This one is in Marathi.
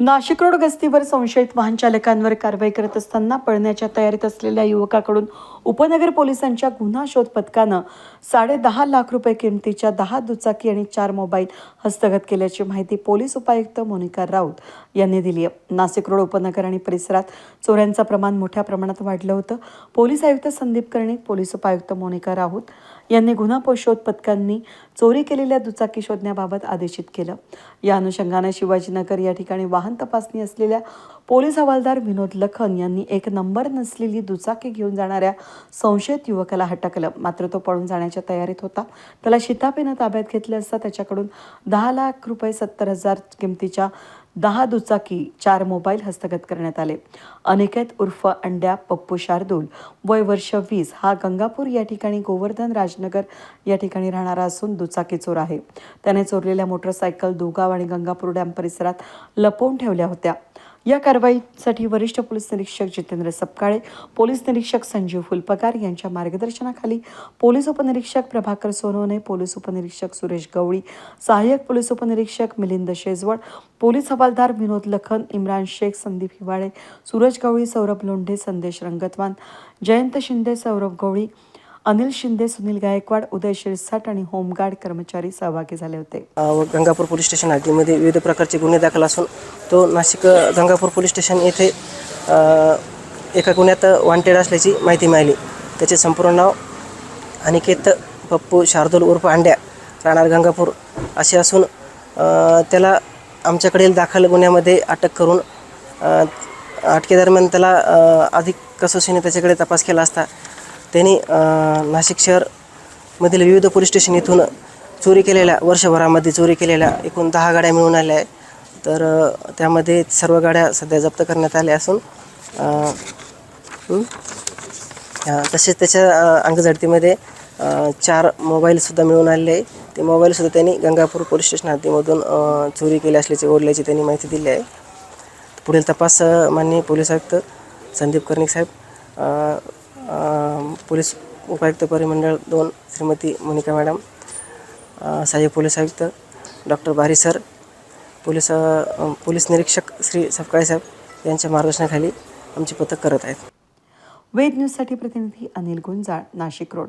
नाशिक रोड गस्तीवर संशयित वाहन चालकांवर कारवाई करत असताना पळण्याच्या तयारीत असलेल्या युवकाकडून उपनगर पोलिसांच्या गुन्हा शोध पथकानं साडे दहा लाख रुपये किमतीच्या दहा दुचाकी आणि चार मोबाईल हस्तगत केल्याची माहिती पोलीस उपायुक्त मोनिका राऊत यांनी दिली आहे. नाशिक रोड उपनगर आणि परिसरात चोऱ्यांचं प्रमाण मोठ्या प्रमाणात वाढलं होतं. पोलीस आयुक्त संदीप कर्णिक पोलीस उपायुक्त मोनिका राऊत यांनी गुन्हा पोषोध पथकांनी चोरी केलेल्या दुचाकी शोधण्याबाबत आदेशित केलं. या अनुषंगाने शिवाजीनगर या ठिकाणी वाहन तपासणी असलेल्या पोलीस हवालदार विनोद लखन यांनी एक नंबर नसलेली दुचाकी घेऊन जाणाऱ्या संशयित युवकाला हटकलं मात्र तो पळून जाण्याच्या तयारीत होता. त्याला शितापेनं ताब्यात घेतलं असता त्याच्याकडून दहा लाख रुपये सत्तर हजार किमतीच्या दहा दुचाकी चार मोबाईल हस्तगत करण्यात आले. अनिकेत उर्फ अंड्या पप्पू शार्दूल वय वर्ष वीस. हा गंगापूर या ठिकाणी गोवर्धन राजनगर या ठिकाणी राहणारा असून दुचाकी चोर आहे. त्याने चोरलेल्या मोटरसायकल दुगाव आणि गंगापूर डॅम परिसरात लपवून ठेवल्या होत्या. या कारवाईसाठी वरिष्ठ पोलीस निरीक्षक जितेंद्र सपकाळे पोलीस निरीक्षक संजीव फुलपकार यांच्या मार्गदर्शनाखाली पोलीस उपनिरीक्षक प्रभाकर सोनवणे पोलीस उपनिरीक्षक सुरेश गवळी सहाय्यक पोलीस उपनिरीक्षक मिलिंद शेजवळ पोलीस हवालदार विनोद लखन इम्रान शेख संदीप हिवाळे सूरज गवळी सौरभ लोंढे संदेश रंगतवान जयंत शिंदे सौरभ गवळी अनिल शिंदे सुनील गायकवाड उदय शिरसाट आणि होमगार्ड कर्मचारी सहभागी झाले होते. गंगापूर पोलीस स्टेशन हद्दीमध्ये विविध प्रकारचे गुन्हे दाखल असून तो नाशिक गंगापूर पोलीस स्टेशन येथे एका गुन्ह्यात वॉन्टेड असल्याची माहिती मिळाली. त्याचे संपूर्ण नाव अनिकेत पप्पू शार्दूल उर्फ अंड्या राहणार गंगापूर. असे असून त्याला आमच्याकडील दाखल गुन्ह्यामध्ये अटक करून अटकेदरम्यान त्याला अधिक कसोशीने त्याच्याकडे तपास केला असता त्यांनी नाशिक शहरमधील विविध पोलीस स्टेशन इथून चोरी केलेल्या वर्षभरामध्ये चोरी केलेल्या एकूण दहा गाड्या मिळून आल्या आहे तर त्यामध्ये सर्व गाड्या सध्या जप्त करण्यात आल्या असून तसेच त्याच्या अंगझडतीमध्ये चार मोबाईलसुद्धा मिळून आलेले आहे ते मोबाईलसुद्धा त्यांनी गंगापूर पोलीस स्टेशन हद्दीमधून चोरी केली असल्याची ओढल्याची त्यांनी माहिती दिली आहे. पुढील तपास माननीय पोलीस आयुक्त संदीप कर्णिक साहेब पोलीस उपायुक्त परिमंडळ दोन श्रीमती मोनिका मॅडम सहाय्यक पोलीस आयुक्त doctor Bari sir police police निरीक्षक श्री सफकाळे साहेब यांच्या मार्गदर्शनाखाली आमचे पथक करत आहेत. वेद न्यूजसाठी प्रतिनिधी अनिल गुंजाळ नाशिक रोड.